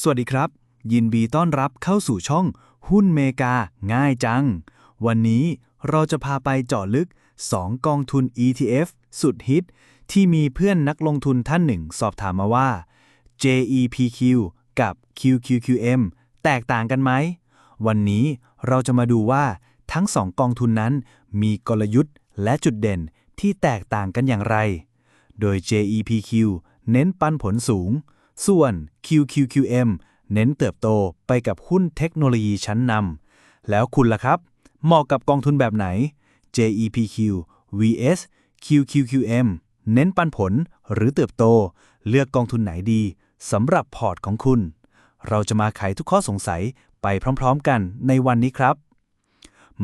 สวัสดีครับ ยินดีต้อนรับเข้าสู่ช่อง หุ้นเมกาง่ายจัง วันนี้เราจะพาไปเจาะลึก 2 กองทุน ETF สุดฮิต ที่มีเพื่อนนักลงทุนท่านหนึ่งสอบถามมาว่า JEPQ กับ QQQM แตกต่างกันไหม วันนี้เราจะมาดูว่าทั้ง2กองทุนนั้น มีกลยุทธ์และจุดเด่นที่แตกต่างกันอย่างไร โดย JEPQ เน้นปันผลสูง ส่วน QQQM เน้นเติบโตไปกับหุ้นเทคโนโลยีชั้นนำ แล้วคุณล่ะครับ เหมาะกับกองทุนแบบไหน JEPQ vs QQQM เน้นปันผลหรือเติบโต เลือกกองทุนไหนดีสำหรับพอร์ตของคุณ เราจะมาไขทุกข้อสงสัยไปพร้อมๆกันในวันนี้ครับ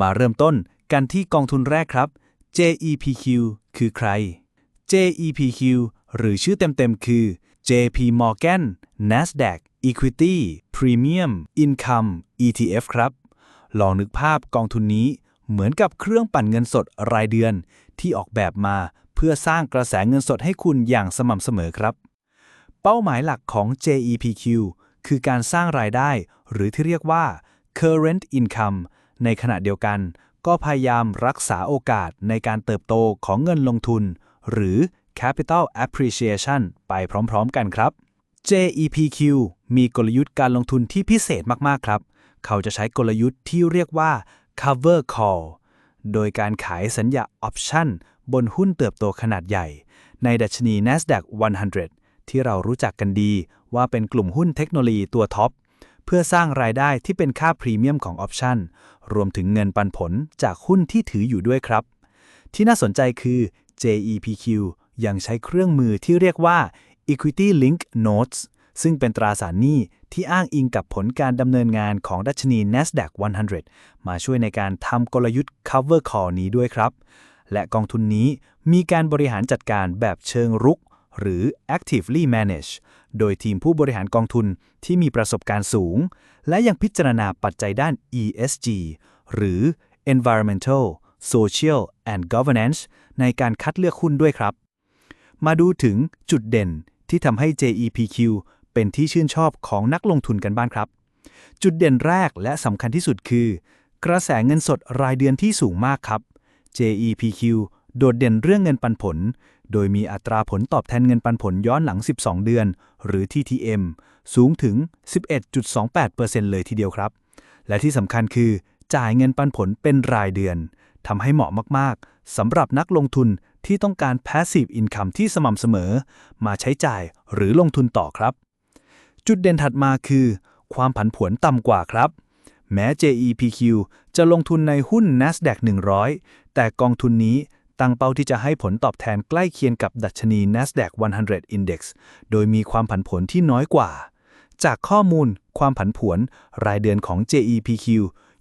มาเริ่มต้นกันที่กองทุนแรกครับ JEPQ คือใคร JEPQ หรือชื่อเต็มๆคือ JP Morgan Nasdaq Equity Premium Income ETF ครับ ลองนึกภาพกองทุนนี้เหมือนกับเครื่องปั่นเงินสดรายเดือนที่ออกแบบมาเพื่อสร้างกระแสเงินสดให้คุณอย่างสม่ำเสมอครับ เป้าหมายหลักของ JEPQ คือการสร้างรายได้ หรือที่เรียกว่า current income ในขณะเดียวกัน ก็พยายามรักษาโอกาสในการเติบโตของเงินลงทุน หรือ capital appreciation ไปพร้อมๆกันครับ JEPQ มีกลยุทธ์การลงทุนที่พิเศษมากๆครับ เขาจะใช้กลยุทธ์ที่เรียกว่า cover call โดยการขายสัญญา option บนหุ้นเติบโตขนาดใหญ่ ในดัชนี NASDAQ 100 ที่เรารู้จักกันดีว่าเป็นกลุ่มหุ้นเทคโนโลยีตัวท็อป เพื่อสร้างรายได้ที่เป็นค่าพรีเมียมของออปชันรวมถึงเงินปันผลจากหุ้นที่ถืออยู่ด้วยครับ ที่น่าสนใจคือ JEPQ ยังใช้เครื่องมือที่เรียกว่า Equity Link Notes ซึ่งเป็นตราสารหนี้ที่อ้างอิงกับผลการดำเนินงานของดัชนี NASDAQ 100 มาช่วยในการทำกลยุทธ์ Cover Call นี้ด้วยครับ และกองทุนนี้มีการบริหารจัดการแบบเชิงรุก หรือ actively manage โดยทีมผู้บริหารกองทุนที่มีประสบการณ์สูง และยังพิจารณาปัจจัยด้าน ESG หรือ environmental social and governance ในการคัดเลือกหุ้นด้วยครับ มาดูถึงจุดเด่นที่ทำให้ JEPQ เป็นที่ชื่นชอบของนักลงทุนกันบ้างครับ จุดเด่นแรกและสำคัญที่สุดคือ กระแสเงินสดรายเดือนที่สูงมากครับ JEPQ โดดเด่นเรื่องเงินปันผล โดยมีอัตราผลตอบแทนเงินปันผลย้อนหลัง 12 เดือน หรือ TTM สูงถึง 11.28%เลยทีเดียวครับ และที่สำคัญคือจ่ายเงินปันผลเป็นรายเดือนทำให้เหมาะมาก ๆสำหรับนักลงทุน ที่ต้องการ passive income ที่สม่ำเสมอ มาใช้จ่ายหรือลงทุนต่อครับ จุดเด่นถัดมาคือ ความผันผวนต่ำกว่าครับ แม้ JEPQ จะลงทุนในหุ้น NASDAQ 100 แต่กองทุนนี้ตั้งเป้าที่จะให้ผลตอบแทนใกล้เคียงกับดัชนี NASDAQ 100 Index โดยมีความผันผวนที่น้อยกว่า จากข้อมูล ความผันผวน รายเดือนของ JEPQ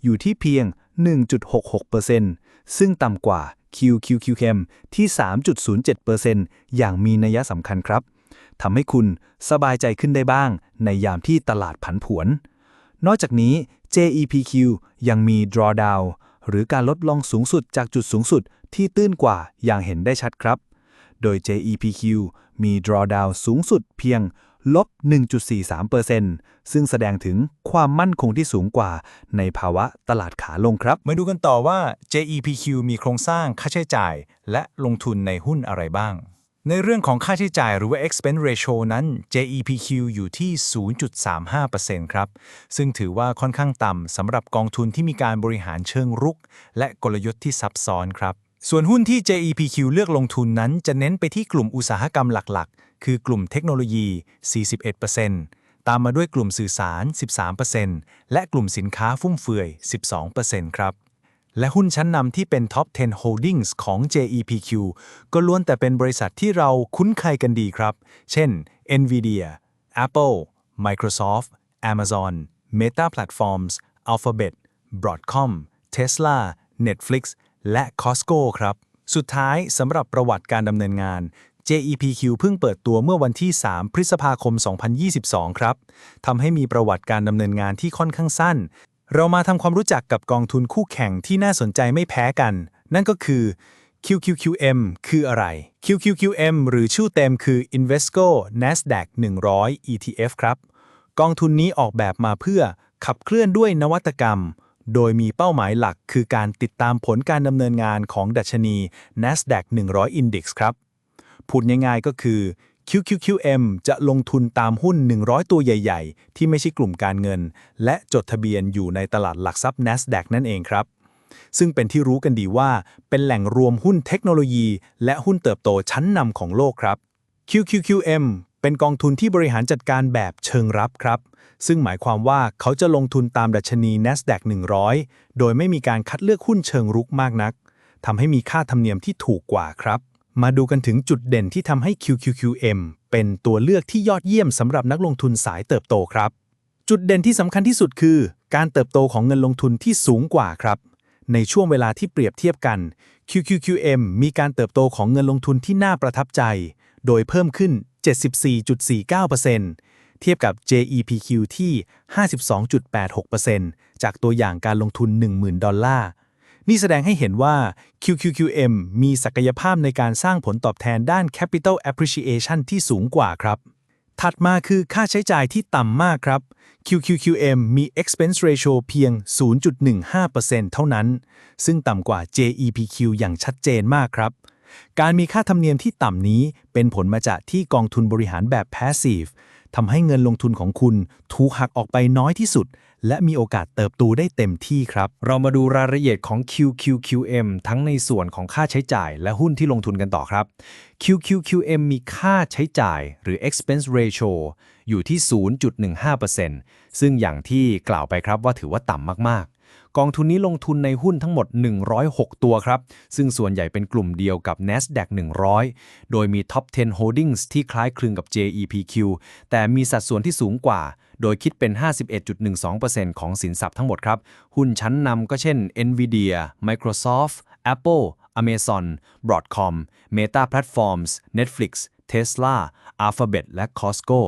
อยู่ที่เพียง 1.66%ซึ่งต่ำกว่า QQQM ที่ 3.07%อย่างมีนัยสำคัญครับทำให้คุณสบายใจขึ้นได้บ้าง ในยามที่ตลาดผันผวน นอกจากนี้ JEPQ ยังมี drawdown หรือการลดลงสูงสุดจากจุดสูงสุดที่ตื้นกว่าอย่างเห็นได้ชัดครับ โดย JEPQ มี drawdown สูงสุดเพียง ลบ 1.43%ซึ่งแสดงถึงความมั่นคงที่สูงกว่าในภาวะตลาดขาลงครับ มาดูกันต่อว่า JEPQ มีโครงสร้างค่าใช้จ่าย และลงทุนในหุ้นอะไรบ้าง ในเรื่องของค่าใช้จ่ายหรือว่า expense ratio นั้น JEPQ อยู่ที่ 0.35%ครับ ซึ่งถือว่าค่อนข้างต่ำสำหรับกองทุนที่มีการบริหารเชิงรุก และกลยุทธ์ที่ซับซ้อนครับส่วนหุ้นที่ JEPQ เลือกลงทุนนั้นจะเน้นไปที่กลุ่มอุตสาหกรรมหลักๆ คือกลุ่มเทคโนโลยี 41%ตามมาด้วยกลุ่มสื่อสาร 13%และกลุ่มสินค้าฟุ่มเฟือย 12%ครับ และหุ้นชั้นนำที่เป็น Top 10 Holdings ของ JEPQ ก็ล้วนแต่เป็นบริษัทที่เราคุ้นเคยกันดีครับ เช่น NVIDIA Apple Microsoft Amazon Meta Platforms Alphabet Broadcom Tesla Netflix และ Costco ครับ สุดท้ายสำหรับประวัติการดำเนินงาน JEPQ เพิ่งเปิดตัวเมื่อวันที่ 3 พฤษภาคม 2022 ครับ ทำให้มีประวัติการดำเนินงานที่ค่อนข้างสั้น เรามาทำความรู้จักกับกองทุนคู่แข่งที่น่าสนใจไม่แพ้กัน นั่นก็คือ QQQM คืออะไร QQQM หรือชื่อเต็มคือ Invesco Nasdaq 100 ETF ครับ กองทุนนี้ออกแบบมาเพื่อขับเคลื่อนด้วยนวัตกรรม โดยมีเป้าหมายหลักคือการติดตามผลการดำเนินงานของดัชนี NASDAQ 100 Index ครับ พูดง่ายๆก็คือ QQQM จะลงทุนตามหุ้น 100 ตัวใหญ่ ๆ ที่ไม่ใช่กลุ่มการเงิน และจดทะเบียนอยู่ในตลาดหลักทรัพย์ NASDAQ นั่นเองครับ ซึ่งเป็นที่รู้กันดีว่า เป็นแหล่งรวมหุ้นเทคโนโลยี และหุ้นเติบโตชั้นนำของโลกครับ QQQM เป็นกองทุนที่บริหารจัดการแบบเชิงรับครับ ซึ่งหมายความว่าเขาจะลงทุนตามดัชนี NASDAQ 100 โดยไม่มีการคัดเลือกหุ้นเชิงรุกมากนักทำให้มีค่าธรรมเนียมที่ถูกกว่าครับ มาดูกันถึงจุดเด่นที่ทำให้ QQQM เป็นตัวเลือกที่ยอดเยี่ยมสำหรับนักลงทุนสายเติบโตครับ จุดเด่นที่สำคัญที่สุดคือ การเติบโตของเงินลงทุนที่สูงกว่าครับ ในช่วงเวลาที่เปรียบเทียบกัน QQQM มีการเติบโตของเงินลงทุนที่น่าประทับใจ โดยเพิ่มขึ้น 74.49%เทียบกับ JEPQ ที่ 52.86%จากตัวอย่างการลงทุน 10,000 ดอลลาร์ นี่แสดงให้เห็นว่า QQQM มีศักยภาพในการสร้างผลตอบแทนด้าน Capital Appreciation ที่สูงกว่าครับ ถัดมาคือค่าใช้จ่ายที่ต่ำมากครับ QQQM มี expense ratio เพียง 0.15%เท่านั้น ซึ่งต่ำกว่า JEPQ อย่างชัดเจนมากครับ การมีค่าธรรมเนียมที่ต่ำนี้เป็นผลมาจากที่กองทุนบริหารแบบ passive ทำให้เงินลงทุนของคุณถูกหักออกไปน้อยที่สุด และมีโอกาสเติบโตได้เต็มที่ครับ เรามาดูรายละเอียดของ QQQM ทั้งในส่วนของค่าใช้จ่าย และหุ้นที่ลงทุนกันต่อครับ QQQM มีค่าใช้จ่ายหรือ expense ratio อยู่ที่ 0.15%ซึ่งอย่างที่กล่าวไปครับว่าถือว่าต่ำมากๆ กองทุนนี้ลงทุนในหุ้นทั้งหมด 106 ตัวครับ ซึ่งส่วนใหญ่เป็นกลุ่มเดียวกับ NASDAQ 100 โดยมี Top 10 Holdings ที่คล้ายคลึงกับ JEPQ แต่มีสัดส่วนที่สูงกว่า โดยคิดเป็น 51.12%ของสินทรัพย์ทั้งหมดครับ หุ้นชั้นนำก็เช่น Nvidia Microsoft Apple Amazon Broadcom Meta Platforms Netflix Tesla Alphabet และ Costco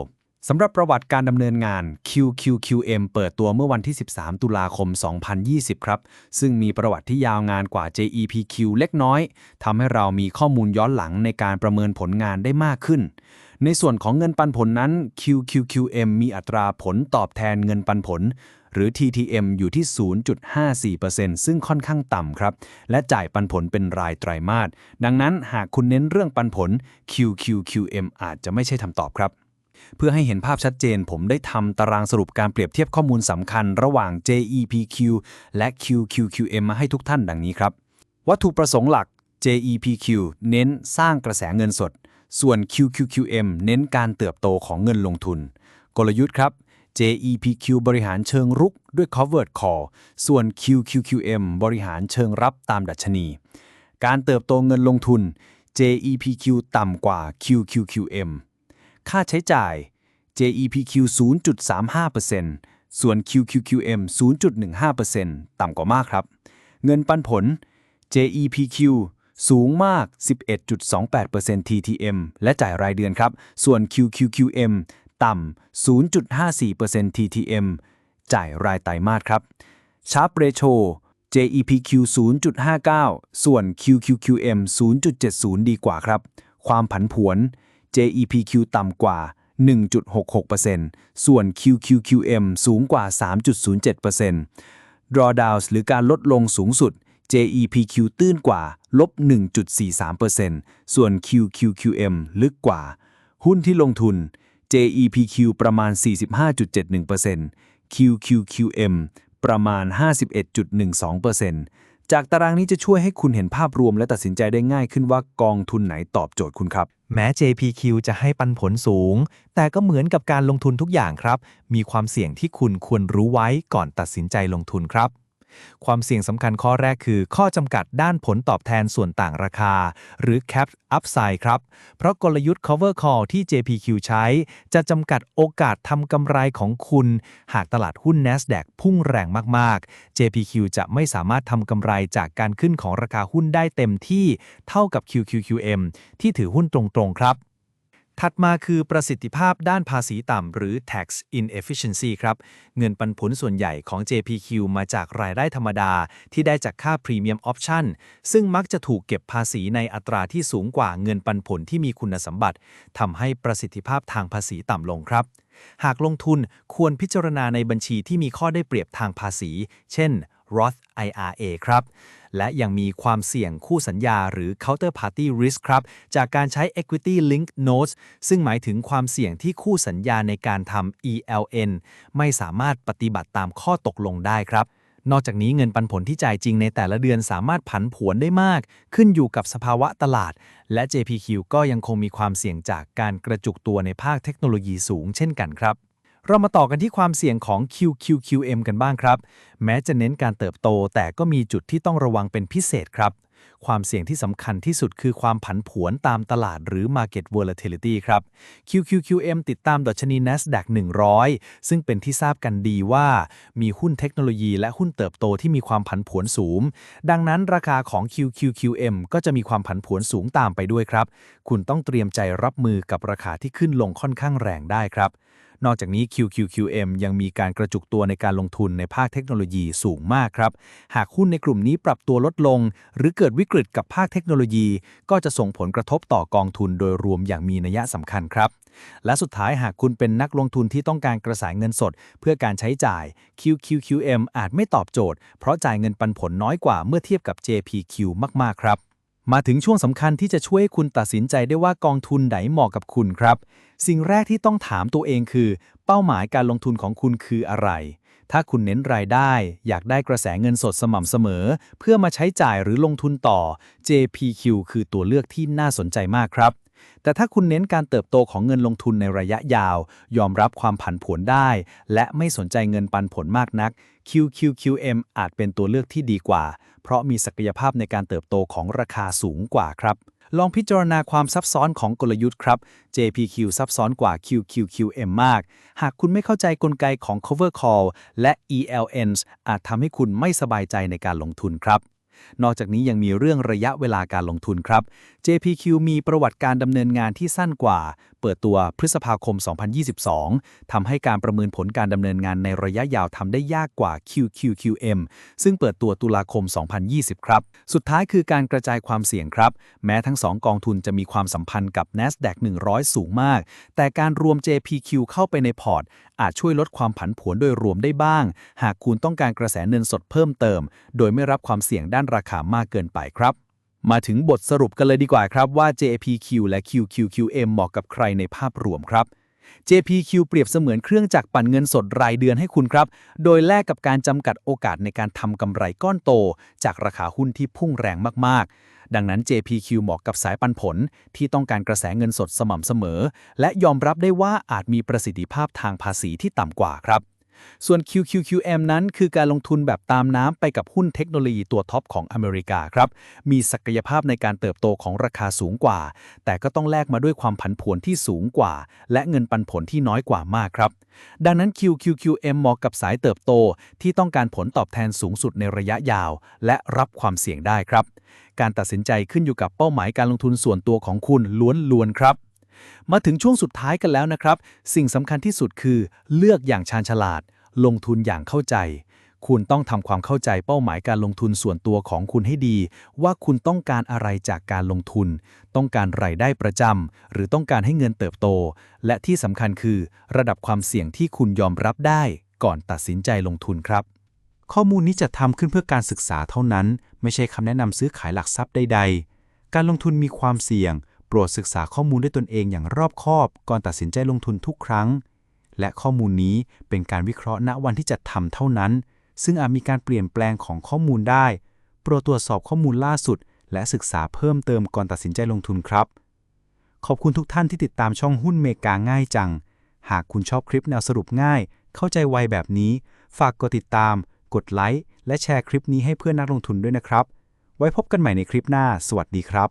สำหรับประวัติการดำเนินงาน QQQM เปิดตัวเมื่อวันที่ 13 ตุลาคม 2020 ครับ ซึ่งมีประวัติที่ยาวงานกว่า JEPQ เล็กน้อย ทำให้เรามีข้อมูลย้อนหลังในการประเมินผลงานได้มากขึ้น ในส่วนของเงินปันผลนั้น QQQM มีอัตราผลตอบแทนเงินปันผล หรือ TTM อยู่ที่ 0.54%ซึ่งค่อนข้างต่ำครับ และจ่ายปันผลเป็นรายไตรมาส ดังนั้นหากคุณเน้นเรื่องปันผล QQQM อาจจะไม่ใช่คำตอบครับ เพื่อให้เห็นภาพชัดเจน ผมได้ทำตารางสรุปการเปรียบเทียบข้อมูลสำคัญระหว่าง JEPQ และ QQQM มาให้ทุกท่านดังนี้ครับ วัตถุประสงค์หลัก JEPQ เน้นสร้างกระแสเงินสด ส่วน QQQM เน้นการเติบโตของเงินลงทุน กลยุทธ์ครับ JEPQ บริหารเชิงรุกด้วย covered call ส่วน QQQM บริหารเชิงรับตามดัชนี การเติบโตเงินลงทุน JEPQ ต่ำกว่า QQQM ค่าใช้จ่าย JEPQ 0.35%ส่วน QQQM 0.15%ต่ำกว่ามากครับ เงินปันผล JEPQ สูงมาก 11.28% TTM และจ่ายรายเดือนครับ ส่วน QQQM ต่ำ 0.54% TTM จ่ายรายไตรมาสครับ Sharp Ratio JEPQ 0.59 ส่วน QQQM 0.70 ดีกว่าครับ ความผันผวน JEPQ ต่ำกว่า 1.66%ส่วน QQQM สูงกว่า 3.07% Drawdowns หรือการลดลงสูงสุด JEPQ ตื้นกว่าลบ 1.43%ส่วน QQQM ลึกกว่า หุ้นที่ลงทุน JEPQ ประมาณ 45.71% QQQM ประมาณ 51.12%จากตารางนี้จะช่วยให้คุณเห็นภาพรวมและตัดสินใจได้ง่ายขึ้นว่ากองทุนไหนตอบโจทย์คุณครับ แม้ JPQ จะให้ปันผลสูง แต่ก็เหมือนกับการลงทุนทุกอย่างครับ มีความเสี่ยงที่คุณควรรู้ไว้ก่อนตัดสินใจลงทุนครับ ความเสี่ยงสำคัญข้อแรกคือ ข้อจำกัดด้านผลตอบแทนส่วนต่างราคา หรือ cap upside ครับ เพราะกลยุทธ์ cover call ที่ JPQ ใช้ จะจำกัดโอกาสทำกำไรของคุณ หากตลาดหุ้น NASDAQ พุ่งแรงมาก ๆ JPQ จะไม่สามารถทำกำไรจากการขึ้นของราคาหุ้นได้เต็มที่เท่ากับ QQQM ที่ถือหุ้นตรง ๆ ครับ ถัดมาคือประสิทธิภาพด้านภาษีต่ำหรือ tax inefficiency ครับ เงินปันผลส่วนใหญ่ของ JPQ มาจากรายได้ธรรมดาที่ได้จากค่า Premium Option ซึ่งมักจะถูกเก็บภาษีในอัตราที่สูงกว่าเงินปันผลที่มีคุณสมบัติทำให้ประสิทธิภาพทางภาษีต่ำลงครับ หากลงทุนควรพิจารณาในบัญชีที่มีข้อได้เปรียบทางภาษี เช่น Roth IRA ครับ และยังมีความเสี่ยงคู่สัญญาหรือ counterparty risk ครับ จากการใช้ equity linked notes ซึ่งหมายถึงความเสี่ยงที่คู่สัญญาในการทำ ELN ไม่สามารถปฏิบัติตามข้อตกลงได้ครับนอกจากนี้เงินปันผลที่จ่ายจริงในแต่ละเดือนสามารถผันผวนได้มาก ขึ้นอยู่กับสภาวะตลาด และ JPQ ก็ยังคงมีความเสี่ยงจากการกระจุกตัวในภาคเทคโนโลยีสูงเช่นกันครับ เรามาต่อกันที่ความเสี่ยงของ QQQM กันบ้างครับ แม้จะเน้นการเติบโต แต่ก็มีจุดที่ต้องระวังเป็นพิเศษครับ ความเสี่ยงที่สำคัญที่สุดคือความผันผวนตามตลาดหรือ market volatility ครับ QQQM ติดตามดัชนี NASDAQ 100 ซึ่งเป็นที่ทราบกันดีว่า มีหุ้นเทคโนโลยีและหุ้นเติบโตที่มีความผันผวนสูง ดังนั้นราคาของ QQQM ก็จะมีความผันผวนสูงตามไปด้วยครับ คุณต้องเตรียมใจรับมือกับราคาที่ขึ้นลงค่อนข้างแรงได้ครับ นอกจากนี้ QQQM ยังมีการกระจุกตัวในการลงทุนในภาคเทคโนโลยีสูงมากครับ หากหุ้นในกลุ่มนี้ปรับตัวลดลง หรือเกิดวิกฤตกับภาคเทคโนโลยี ก็จะส่งผลกระทบต่อกองทุนโดยรวมอย่างมีนัยสำคัญครับ และสุดท้ายหากคุณเป็นนักลงทุนที่ต้องการกระแสเงินสด เพื่อการใช้จ่าย QQQM อาจไม่ตอบโจทย์ เพราะจ่ายเงินปันผลน้อยกว่าเมื่อเทียบกับ JPQ มากๆครับมาถึงช่วงสำคัญที่จะช่วยคุณตัดสินใจได้ว่ากองทุนไหนเหมาะกับคุณครับ สิ่งแรกที่ต้องถามตัวเองคือ เป้าหมายการลงทุนของคุณคืออะไร ถ้าคุณเน้นรายได้ อยากได้กระแสเงินสดสม่ำเสมอ เพื่อมาใช้จ่ายหรือลงทุนต่อ JPQ คือตัวเลือกที่น่าสนใจมากครับ แต่ถ้าคุณเน้นการเติบโตของเงินลงทุนในระยะยาว ยอมรับความผันผวนได้ และไม่สนใจเงินปันผลมากนัก QQQM อาจเป็นตัวเลือกที่ดีกว่า เพราะมีศักยภาพในการเติบโตของราคาสูงกว่าครับ ลองพิจารณาความซับซ้อนของกลยุทธ์ครับ JPQ ซับซ้อนกว่า QQQM มาก หากคุณไม่เข้าใจกลไกของ cover call และ ELNs อาจทำให้คุณไม่สบายใจในการลงทุนครับ นอกจากนี้ยังมีเรื่องระยะเวลาการลงทุนครับ JPQ มีประวัติการดำเนินงานที่สั้นกว่า เปิดตัวพฤษภาคม 2022 ทำให้การประเมินผลการดำเนินงานในระยะยาวทำได้ยากกว่า QQQM ซึ่งเปิดตัวตุลาคม 2020 ครับ สุดท้ายคือการกระจายความเสี่ยงครับ แม้ทั้ง 2 กองทุนจะมีความสัมพันธ์กับ NASDAQ 100 สูงมาก แต่การรวม JPQ เข้าไปในพอร์ตอาจช่วยลดความผันผวนโดยรวมได้บ้าง หากคุณต้องการกระแสเงินสดเพิ่มเติม โดยไม่รับความเสี่ยงด้านราคามากเกินไปครับมาถึงบทสรุปกันเลยดีกว่าครับว่า JPQ และ QQQM เหมาะกับใครในภาพรวมครับ JPQ เปรียบเสมือนเครื่องจักรปั่นเงินสดรายเดือนให้คุณครับ โดยแลกกับการจำกัดโอกาสในการทำกำไรก้อนโต จากราคาหุ้นที่พุ่งแรงมากๆ ดังนั้น JPQ เหมาะกับสายปันผลที่ต้องการกระแสเงินสดสม่ำเสมอ และยอมรับได้ว่าอาจมีประสิทธิภาพทางภาษีที่ต่ำกว่าครับ ส่วน QQQM นั้นคือการลงทุนแบบตามน้ำไปกับหุ้นเทคโนโลยีตัวท็อปของอเมริกาครับ มีศักยภาพในการเติบโตของราคาสูงกว่า แต่ก็ต้องแลกมาด้วยความผันผวนที่สูงกว่า และเงินปันผลที่น้อยกว่ามากครับ ดังนั้น QQQM เหมาะกับสายเติบโตที่ต้องการผลตอบแทนสูงสุดในระยะยาว และรับความเสี่ยงได้ครับ การตัดสินใจขึ้นอยู่กับเป้าหมายการลงทุนส่วนตัวของคุณล้วนๆครับมาถึงช่วงสุดท้ายกันแล้วนะครับ สิ่งสำคัญที่สุดคือ เลือกอย่างชาญฉลาด ลงทุนอย่างเข้าใจ คุณต้องทำความเข้าใจเป้าหมายการลงทุนส่วนตัวของคุณให้ดี ว่าคุณต้องการอะไรจากการลงทุน ต้องการรายได้ประจำหรือต้องการให้เงินเติบโต และที่สำคัญคือ ระดับความเสี่ยงที่คุณยอมรับได้ ก่อนตัดสินใจลงทุนครับ ข้อมูลนี้จะทำขึ้นเพื่อการศึกษาเท่านั้น ไม่ใช่คำแนะนำซื้อขายหลักทรัพย์ใด ๆ การลงทุนมีความเสี่ยง โปรดศึกษาข้อมูลด้วยตนเองอย่างรอบคอบ ก่อนตัดสินใจลงทุนทุกครั้ง และข้อมูลนี้เป็นการวิเคราะห์ณวันที่จัดทำเท่านั้น ซึ่งอาจมีการเปลี่ยนแปลงของข้อมูลได้ โปรดตรวจสอบข้อมูลล่าสุด และศึกษาเพิ่มเติมก่อนตัดสินใจลงทุนครับ ขอบคุณทุกท่านที่ติดตามช่องหุ้นเมกาง่ายจัง หากคุณชอบคลิปแนวสรุปง่าย เข้าใจไวแบบนี้ ฝากกดติดตาม กดไลค์และแชร์คลิปนี้ให้เพื่อนนักลงทุนด้วยนะครับ ไว้พบกันใหม่ในคลิปหน้า สวัสดีครับ